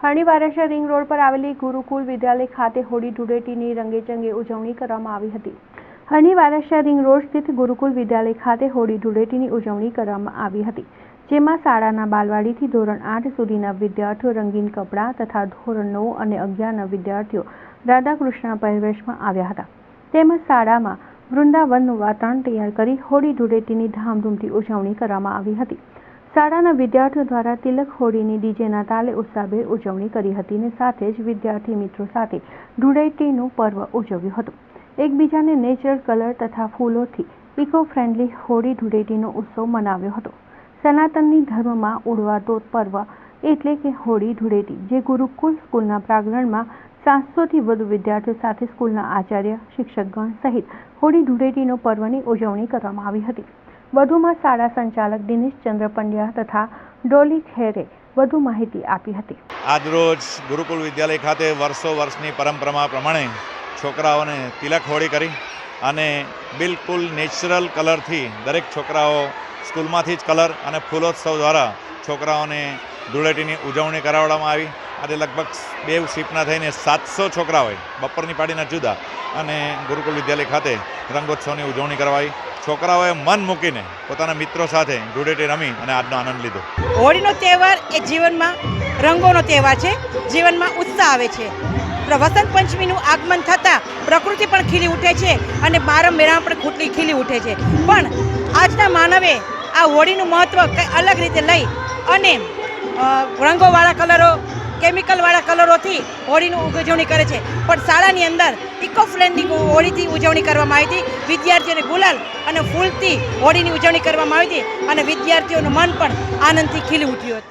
હરણી વારાશા ring road પર આવેલી ગુરુકુલ વિદ્યાલય ખાતે હોળી ધૂળેટીની રંગેચંગે ઉજવણી કરવામાં આવી હતી. હરણી વારાશા રિંગ રોડ સ્થિત ગુરુકુલ વિદ્યાલય ખાતે હોળી ધૂળેટીની ઉજવણી કરવામાં આવી હતી, જેમાં શાળાના બાલવાડીથી ધોરણ આઠ સુધીના વિદ્યાર્થીઓ રંગીન કપડાં તથા ધોરણ નવ અને અગિયારના વિદ્યાર્થીઓ રાધાકૃષ્ણ પહેરવેશમાં આવ્યા હતા. તેમજ શાળામાં વૃંદાવનનું વાતાવરણ તૈયાર કરી હોળી ધૂળેટીની ધામધૂમથી ઉજવણી કરવામાં આવી હતી. શાળાના વિદ્યાર્થીઓ દ્વારા તિલક હોળીની ડીજેના તાલે ઉત્સાહભેર ઉજવણી કરી હતી અને સાથે જ વિદ્યાર્થી મિત્રો સાથે ધૂળેટીનું પર્વ ઉજવ્યું હતું. એકબીજાને નેચરલ કલર તથા ફૂલોથી ઇકો ફ્રેન્ડલી હોળી ધૂળેટીનો ઉત્સવ મનાવ્યો હતો. સનાતનની ધર્મમાં ઉડવાતો પર્વ એટલે કે હોળી ધૂળેટી, જે ગુરુકુલ સ્કૂલના પ્રાંગણમાં સાતસોથી વધુ વિદ્યાર્થીઓ સાથે સ્કૂલના આચાર્ય, શિક્ષકગણ સહિત હોળી ધૂળેટીનો પર્વની ઉજવણી કરવામાં આવી હતી. વધુમાં શાળા સંચાલક દિનેશ ચંદ્ર પંડ્યા તથા ડોલી ખેરે વધુ માહિતી આપી હતી. આજરોજ ગુરુકુલ વિદ્યાલય ખાતે વર્ષો વર્ષની પરંપરા પ્રમાણે છોકરાઓને તિલક હોળી કરી અને બિલકુલ નેચરલ કલરથી દરેક છોકરાઓ સ્કૂલમાંથી જ કલર અને ફૂલોત્સવ દ્વારા છોકરાઓને ધૂળેટીની ઉજવણી કરાવવામાં આવી. આજે લગભગ બે શિફ્ટના થઈને સાતસો છોકરાઓએ બપોરની પાડીના જુદા અને ગુરુકુલ વિદ્યાલય ખાતે રંગોત્સવની ઉજવણી કરવાઈ છોકરાઓએ મન મૂકીને પોતાના મિત્રો સાથે ધૂળેટી રમી અને આજનો આનંદ લીધો. હોળીનો તહેવાર એ જીવનમાં રંગોનો તહેવાર છે. જીવનમાં ઉત્સાહ આવે છે. વસંત પંચમીનું આગમન થતાં પ્રકૃતિ પણ ખીલી ઉઠે છે અને બારમ પણ ખૂટલી ખીલી ઉઠે છે. પણ આજના માનવે આ હોળીનું મહત્ત્વ કંઈ અલગ રીતે લઈ અને રંગોવાળા કલરો કેમિકલવાળા કલરોથી હોળીનું ઉજવણી કરે છે. પણ શાળાની અંદર ઇકો ફ્રેન્ડની હોળીથી ઉજવણી કરવામાં આવી હતી. વિદ્યાર્થીઓને ગુલાલ અને ફૂલથી હોળીની ઉજવણી કરવામાં આવી હતી અને વિદ્યાર્થીઓનું મન પણ આનંદથી ખીલી ઉઠ્યું હતું.